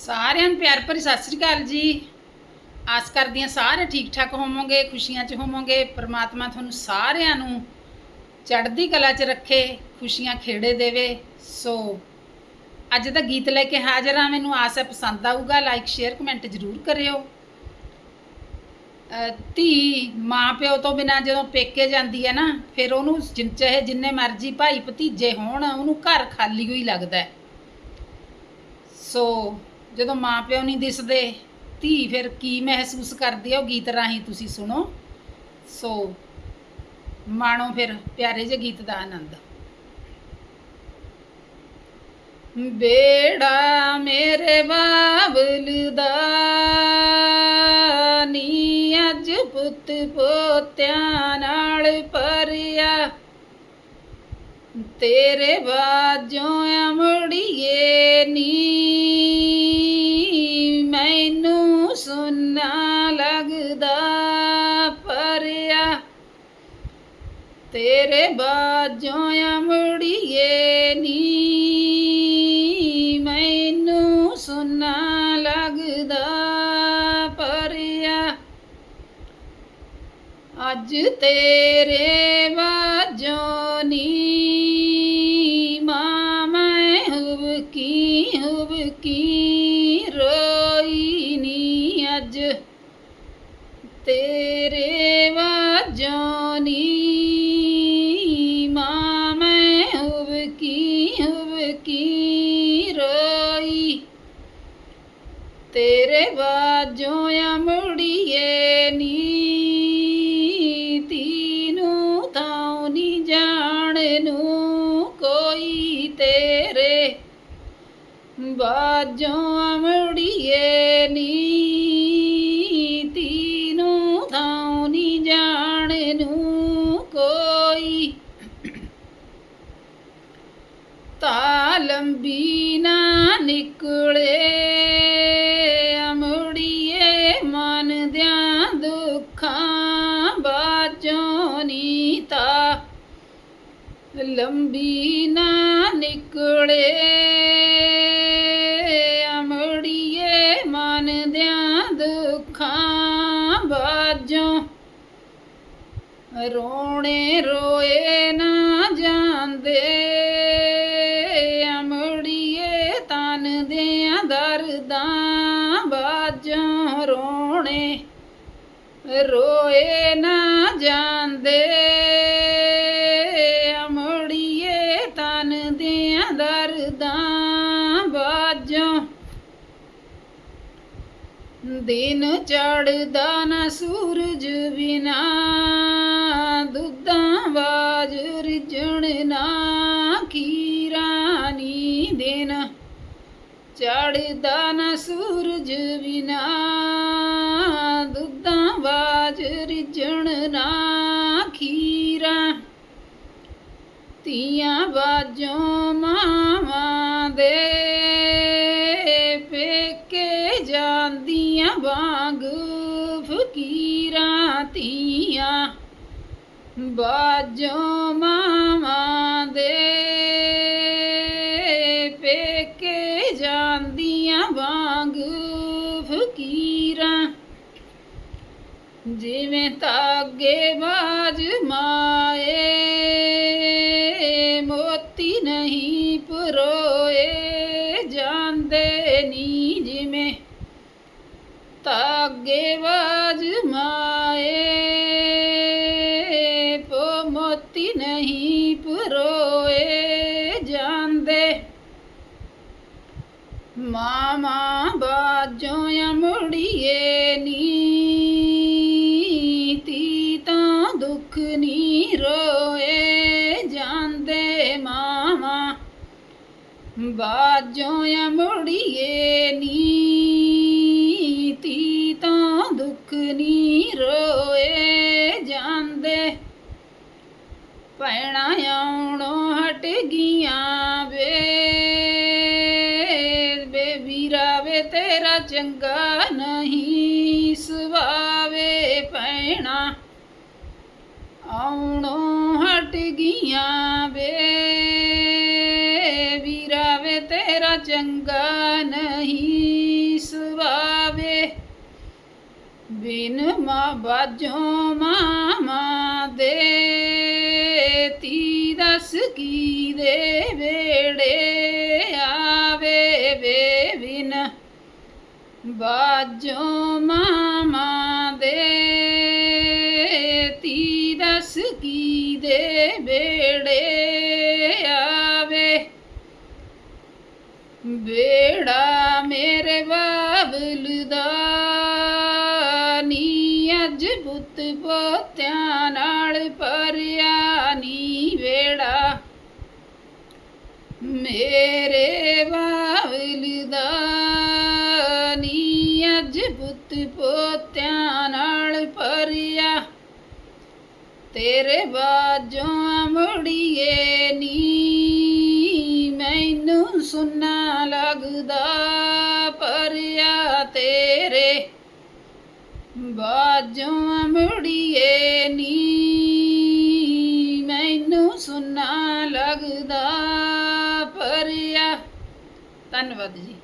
ਸਾਰਿਆਂ ਨੂੰ ਪਿਆਰ ਭਰੀ ਸਤਿ ਸ੍ਰੀ ਅਕਾਲ ਜੀ। ਆਸ ਕਰਦੀ ਹਾਂ ਸਾਰੇ ਠੀਕ ਠਾਕ ਹੋਵੋਗੇ, ਖੁਸ਼ੀਆਂ 'ਚ ਹੋਵੋਗੇ। ਪ੍ਰਮਾਤਮਾ ਤੁਹਾਨੂੰ ਸਾਰਿਆਂ ਨੂੰ ਚੜ੍ਹਦੀ ਕਲਾ 'ਚ ਰੱਖੇ, ਖੁਸ਼ੀਆਂ ਖੇੜੇ ਦੇਵੇ। ਸੋ ਅੱਜ ਦਾ ਗੀਤ ਲੈ ਕੇ ਹਾਜ਼ਰ ਹਾਂ। ਮੈਨੂੰ ਆਸ ਹੈ ਪਸੰਦ ਆਊਗਾ। ਲਾਈਕ ਸ਼ੇਅਰ ਕਮੈਂਟ ਜ਼ਰੂਰ ਕਰਿਓ। ਧੀ ਮਾਂ ਪਿਓ ਤੋਂ ਬਿਨਾ ਜਦੋਂ ਪੇਕੇ ਜਾਂਦੀ ਹੈ ਨਾ, ਫਿਰ ਉਹਨੂੰ ਜਿਨ- ਚਾਹੇ ਜਿੰਨੇ ਮਰਜ਼ੀ ਭਾਈ ਭਤੀਜੇ ਹੋਣ, ਉਹਨੂੰ ਘਰ ਖਾਲੀ ਹੋਈ ਲੱਗਦਾ ਸੋ ਜਦੋਂ ਮਾਂ ਪਿਓ ਨਹੀਂ ਦਿਸਦੇ, ਧੀ ਫਿਰ ਕੀ ਮਹਿਸੂਸ ਕਰਦੀ ਹੈ ਉਹ ਗੀਤ ਰਾਹੀਂ ਤੁਸੀਂ ਸੁਣੋ। ਸੋ ਮਾਣੋ ਫਿਰ ਪਿਆਰੇ ਜਿਹੇ ਗੀਤ ਦਾ ਆਨੰਦ। ਬੇੜਾ ਮੇਰੇ ਬਾਬਲ ਦਾ ਨੀ ਅੱਜ ਪੁੱਤ ਪੋਤਿਆਂ ਨਾ ਤੇਰੇ ਬਾਜੋਂ ਅਮੜੀਏ ਨੀ। ਮੈਨੂੰ ਸੁੰਨਾ ਲੱਗਦਾ ਪਰਿਆ। ਤੇਰੇ ਬਾਜੋਂ ਅਮੜੀਏ ਨੀ। ਮੈਨੂੰ ਸੁੰਨਾ ਲੱਗਦਾ ਪਰਿਆ। ਅੱਜ ਤੇਰੇ ਬਾਜੋਂ ਨੀ। ਤੇਰੇ ਬਾਜੋਂ ਨੀ ਮਾਂ, ਮੈਂ ਹੁਬ ਕੀ ਰੋਈ। ਤੇਰੇ ਬਾਜੋਂ ਅਮੜੀਏ ਨੀ, ਤੀਨੂੰ ਤਾਂ ਨੀ ਜਾਣ ਨੂੰ ਕੋਈ ਤੇਰੇ। ਬਾਜੋਂ ਅਮੜੀਏ ਨੀ ਲੰਬੀ ਨਾ ਨਿਕਲੇ, ਅਮੜੀਏ ਮਨ ਦਿਆਂ ਦੁੱਖਾਂ ਬਾਝੋਂ। ਰੋਣੇ ਰੋਏ ਨਾ ਜਾਂਦੇ, ਅਮੜੀਏ ਤਨ ਦਿਆਂ ਦਰਦਾਂ ਬਾਝੋਂ। ਰੋਣੇ ਰੋਏ ਨਾ ਜਾਂਦੇ ਦਿਨ ਚੜਦਾ ਨਾ ਸੂਰਜ ਬਿਨਾ, ਦੁੱਧਾਂ ਬਾਜ ਰਿਜਣ ਨਾ ਕੀਰਾਨੀ ਦਿਨ ਚੜਦਾ ਨਾ ਸੂਰਜ ਬਿਨਾ, ਦੁੱਧਾਂ ਬਾਜ ਰਿਜਣ ਨਾ ਖੀਰਾ ਤੀਆਂ ਬਾਜੋਂ ਮਾਵਾਂ ਦੇ ਵਾਂਗ ਫਕੀਰਾਂ ਤੀਆਂ ਬਾਜੋ ਮਾਵਾਂ ਦੇ ਪੇਕੇ ਜਾਂਦੀਆਂ ਵਾਂਗ ਫਕੀਰਾਂ। ਜਿਵੇਂ ਤਾਗੇ ਬਾਜ ਮਾਏ ਤਾਗੇ ਬਾਜ ਮਾਏ ਪੋ ਮੋਤੀ ਨਹੀਂ ਪਰੋਏ ਜਾਂਦੇ। ਮਾਮਾ ਬਾਜੋਂ ਅਮੜੀਏ ਨੀ ਤੀ ਤਾਂ ਦੁੱਖ ਨੀ ਰੋਏ ਜਾਂਦੇ ਮਾਮਾ। ਬਾਜੋਂ ਅਮੜੀਏ ਨੀ ਦੁੱਖ ਨੀ ਰੋਏ ਜਾਂਦੇ। ਭੈਣਾਂ ਆਉਣੋਂ ਹਟ ਗਈਆਂ ਵੇ। ਵੇ ਵੀਰਾ ਤੇਰਾ ਚੰਗਾ ਨਹੀਂ ਸੁਭਾਵੇ। ਭੈਣਾ ਆਉਣੋਂ ਹਟ ਗਈਆਂ ਵੇ। ਵੀਰਾ ਤੇਰਾ ਚੰਗਾ ਨਹੀਂ ਬਿਨ ਮਾ ਬਾਜੋ ਮਾਮਾ ਦੇ ਤੀ ਦਸ ਕੀ ਦੇ ਵੇੜੇ ਆਵੇ ਵੇ ਬਿਨ? ਬਾਜੋ ਮਾਮਾ ਦੇ ਤੀ ਦਸ ਕੀ ਦੇ ਵੇੜੇ ਆਵੇ? ਬੇੜਾ ਬੁੱਤ ਪੋਤਿਆਂ ਨਾਲ ਭਰਿਆ ਨੀ ਵੇੜਾ ਮੇਰੇ ਬਾਬਲ ਦਾ ਨੀ ਅੱਜ ਪੁੱਤ ਪੋਤਿਆਂ ਨਾਲ ਭਰਿਆ। ਤੇਰੇ ਬਾਜੋਂ ਮੁੜੀਏ ਨੀ, ਮੈਨੂੰ ਸੁੰਨਾ ਲੱਗਦਾ ਪਰਿਆ ਬਾਜੋਂ ਮੁੜੀਏ ਨੀ ਮੈਨੂੰ ਸੁਣਾ ਲੱਗਦਾ ਪਰਿਆ ਧੰਨਵਾਦ ਜੀ।